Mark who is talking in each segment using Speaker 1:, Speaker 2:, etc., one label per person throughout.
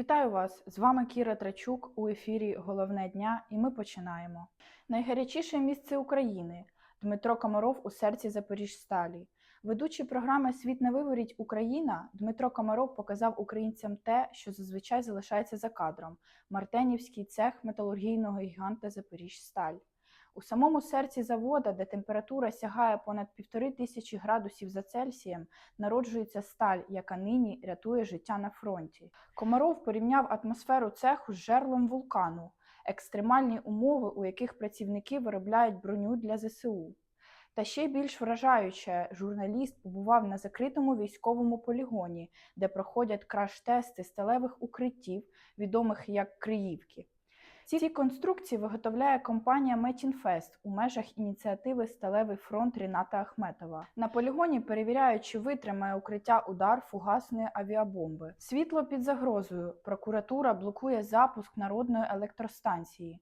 Speaker 1: Вітаю вас! З вами Кіра Трачук у ефірі Головне дня, і ми починаємо. Найгарячіше місце України Дмитро Комаров у серці Запоріжсталі. Ведучий програми Світ на виворіть Україна Дмитро Комаров показав українцям те, що зазвичай залишається за кадром: Мартенівський цех металургійного гіганта Запоріжсталь. У самому серці завода, де температура сягає понад півтори тисячі градусів за Цельсієм, народжується сталь, яка нині рятує життя на фронті. Комаров порівняв атмосферу цеху з жерлом вулкану, екстремальні умови, у яких працівники виробляють броню для ЗСУ. Та ще більш вражаюче, журналіст побував на закритому військовому полігоні, де проходять краш-тести сталевих укриттів, відомих як Криївки. Ці конструкції виготовляє компанія Метінфест у межах ініціативи Сталевий фронт Ріната Ахметова. На полігоні перевіряють, чи витримає укриття удар фугасної авіабомби. Світло під загрозою. Прокуратура блокує запуск народної електростанції.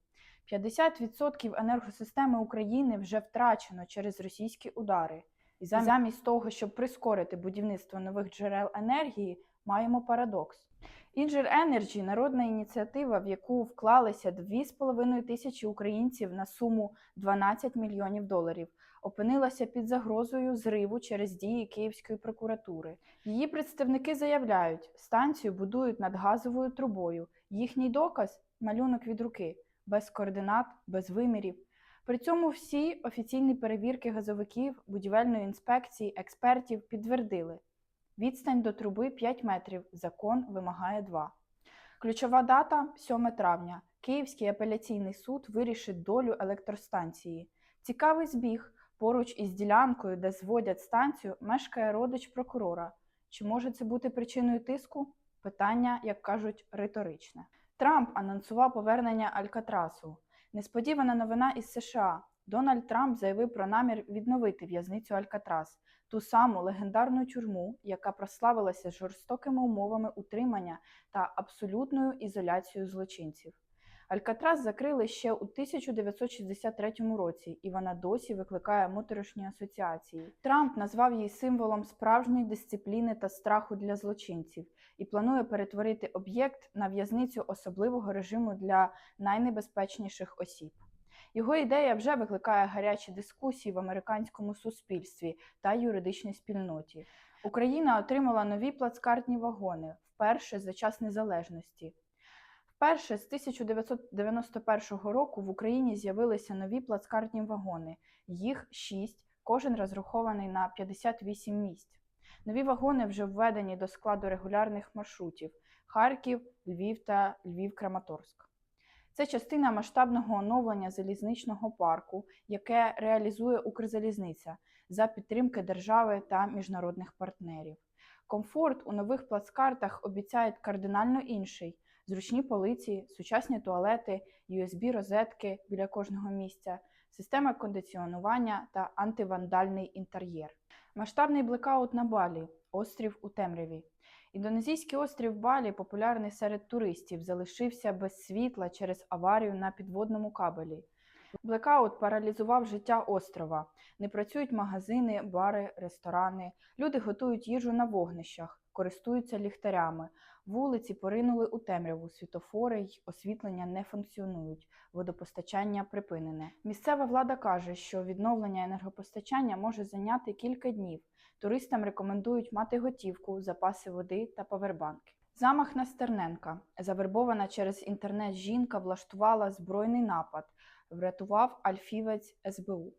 Speaker 1: 50% енергосистеми України вже втрачено через російські удари. І замість того, щоб прискорити будівництво нових джерел енергії, маємо парадокс. Інжир Energy – народна ініціатива, в яку вклалися 2,5 тисячі українців на суму 12 мільйонів доларів, опинилася під загрозою зриву через дії Київської прокуратури. Її представники заявляють, станцію будують над газовою трубою. Їхній доказ малюнок від руки, без координат, без вимірів. При цьому всі офіційні перевірки газовиків, будівельної інспекції, експертів підтвердили. Відстань до труби 5 метрів, закон вимагає 2. Ключова дата 7 травня. Київський апеляційний суд вирішить долю електростанції. Цікавий збіг. Поруч із ділянкою, де зводять станцію, мешкає родич прокурора. Чи може це бути причиною тиску? Питання, як кажуть, риторичне. Трамп анонсував повернення Алькатрасу. Несподівана новина із США. Дональд Трамп заявив про намір відновити в'язницю Алькатрас, ту саму легендарну тюрму, яка прославилася жорстокими умовами утримання та абсолютною ізоляцією злочинців. Алькатрас закрили ще у 1963 році, і вона досі викликає моторошні асоціації. Трамп назвав її символом справжньої дисципліни та страху для злочинців і планує перетворити об'єкт на в'язницю особливого режиму для найнебезпечніших осіб. Його ідея вже викликає гарячі дискусії в американському суспільстві та юридичній спільноті. Україна отримала нові плацкартні вагони вперше за час незалежності. Вперше з 1991 року в Україні з'явилися нові плацкартні вагони. Їх шість, кожен розрахований на 58 місць. Нові вагони вже введені до складу регулярних маршрутів Харків, Львів та Львів-Краматорськ. Це частина масштабного оновлення залізничного парку, яке реалізує Укрзалізниця за підтримки держави та міжнародних партнерів. Комфорт у нових плацкартах обіцяють кардинально інший: зручні полиці, сучасні туалети, USB-розетки біля кожного місця, система кондиціонування та антивандальний інтер'єр. Масштабний блекаут на Балі, острів у темряві. Індонезійський острів Балі, популярний серед туристів, залишився без світла через аварію на підводному кабелі. Блекаут паралізував життя острова. Не працюють магазини, бари, ресторани. Люди готують їжу на вогнищах, користуються ліхтарями. Вулиці поринули у темряву, світофори й освітлення не функціонують, водопостачання припинене. Місцева влада каже, що відновлення енергопостачання може зайняти кілька днів. Туристам рекомендують мати готівку, запаси води та павербанки. Замах на Стерненка. Завербована через інтернет жінка влаштувала збройний напад, врятував альфівець СБУ.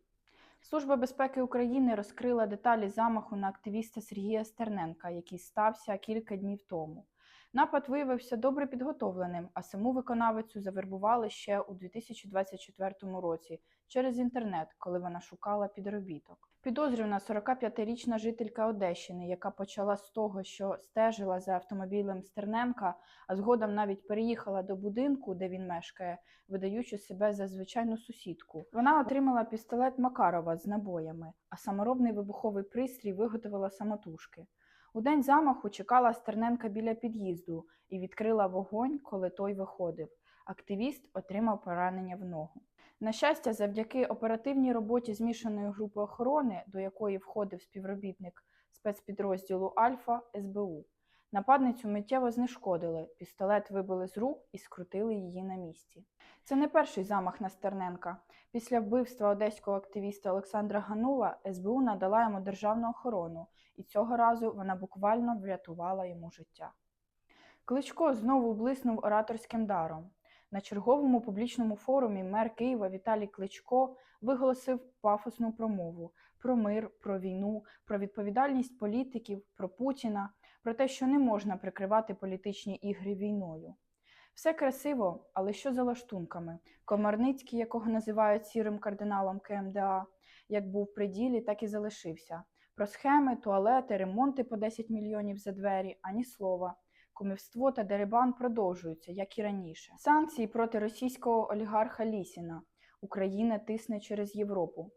Speaker 1: Служба безпеки України розкрила деталі замаху на активіста Сергія Стерненка, який стався кілька днів тому. Напад виявився добре підготовленим, а саму виконавицю завербували ще у 2024 році через інтернет, коли вона шукала підробіток. Підозрювана 45-річна жителька Одещини, яка почала з того, що стежила за автомобілем Стерненка, а згодом навіть переїхала до будинку, де він мешкає, видаючи себе за звичайну сусідку. Вона отримала пістолет Макарова з набоями, а саморобний вибуховий пристрій виготовила самотужки. У день замаху чекала Стерненка біля під'їзду і відкрила вогонь, коли той виходив. Активіст отримав поранення в ногу. На щастя, завдяки оперативній роботі змішаної групи охорони, до якої входив співробітник спецпідрозділу Альфа СБУ, Нападницю миттєво знешкодили, пістолет вибили з рук і скрутили її на місці. Це не перший замах на Стерненка. Після вбивства одеського активіста Олександра Ганула СБУ надала йому державну охорону, і цього разу вона буквально врятувала йому життя. Кличко знову блиснув ораторським даром. На черговому публічному форумі мер Києва Віталій Кличко виголосив пафосну промову про мир, про війну, про відповідальність політиків, про Путіна, про те, що не можна прикривати політичні ігри війною. Все красиво, але що за лаштунками? Комарницький, якого називають сірим кардиналом КМДА, як був при ділі, так і залишився. Про схеми, туалети, ремонти по 10 мільйонів за двері, ані слова. Кумівство та дерибан продовжуються, як і раніше. Санкції проти російського олігарха Лісіна. Україна тисне через Європу.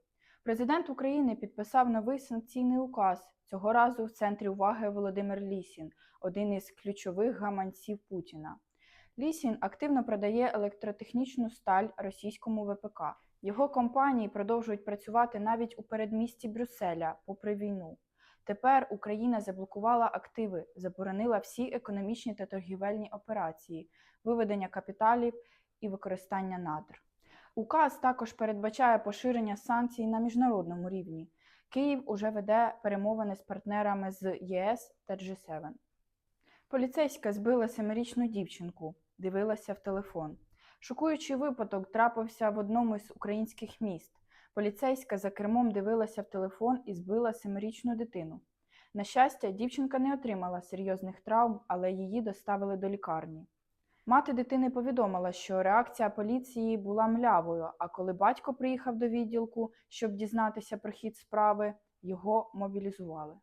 Speaker 1: Президент України підписав новий санкційний указ. Цього разу в центрі уваги Володимир Лісін, один із ключових гаманців Путіна. Лісін активно продає електротехнічну сталь російському ВПК. Його компанії продовжують працювати навіть у передмісті Брюсселя, попри війну. Тепер Україна заблокувала активи, заборонила всі економічні та торгівельні операції, виведення капіталів і використання надр. Указ також передбачає поширення санкцій на міжнародному рівні. Київ уже веде перемовини з партнерами з ЄС та G7. Поліцейська збила семирічну дівчинку, дивилася в телефон. Шокуючий випадок трапився в одному з українських міст. Поліцейська за кермом дивилася в телефон і збила семирічну дитину. На щастя, дівчинка не отримала серйозних травм, але її доставили до лікарні. Мати дитини повідомила, що реакція поліції була млявою, а коли батько приїхав до відділку, щоб дізнатися про хід справи, його мобілізували.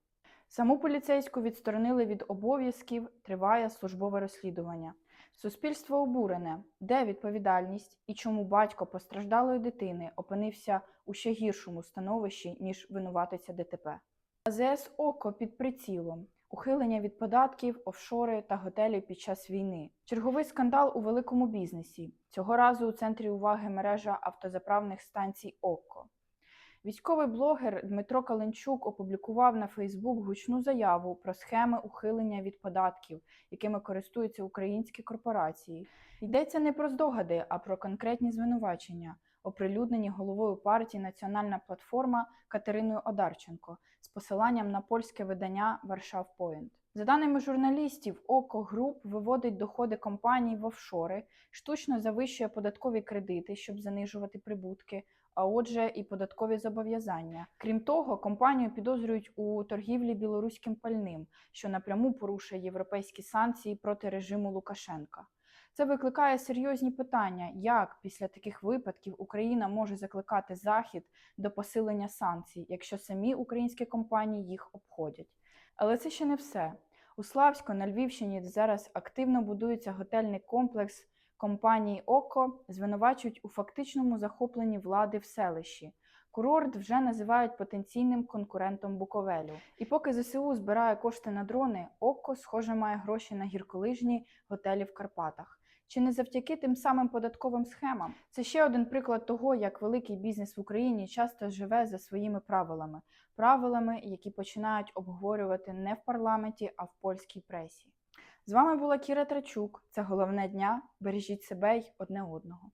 Speaker 1: Саму поліцейську відсторонили від обов'язків, триває службове розслідування. Суспільство обурене, де відповідальність і чому батько постраждалої дитини опинився у ще гіршому становищі, ніж винуватиця ДТП. АЗС ОКО під прицілом, ухилення від податків, офшори та готелі під час війни. Черговий скандал у великому бізнесі. Цього разу у центрі уваги мережа автозаправних станцій ОКО. Військовий блогер Дмитро Каленчук опублікував на Фейсбук гучну заяву про схеми ухилення від податків, якими користуються українські корпорації. Йдеться не про здогади, а про конкретні звинувачення, оприлюднені головою партії Національна платформа Катериною Одарченко з посиланням на польське видання Варшав Point. За даними журналістів, ОКО Груп виводить доходи компаній в офшори, штучно завищує податкові кредити, щоб занижувати прибутки, а отже, і податкові зобов'язання. Крім того, компанію підозрюють у торгівлі білоруським пальним, що напряму порушує європейські санкції проти режиму Лукашенка. Це викликає серйозні питання, як після таких випадків Україна може закликати Захід до посилення санкцій, якщо самі українські компанії їх обходять. Але це ще не все. У Славську на Львівщині, зараз активно будується готельний комплекс компанії ОКО, звинувачують у фактичному захопленні влади в селищі. Курорт вже називають потенційним конкурентом Буковелю. І поки ЗСУ збирає кошти на дрони, ОКО, схоже, має гроші на гірколижні готелі в Карпатах. Чи не завдяки тим самим податковим схемам? Це ще один приклад того, як великий бізнес в Україні часто живе за своїми правилами, правилами, які починають обговорювати не в парламенті, а в польській пресі. З вами була Кіра Трачук. Це головне дня. Бережіть себе й одне одного.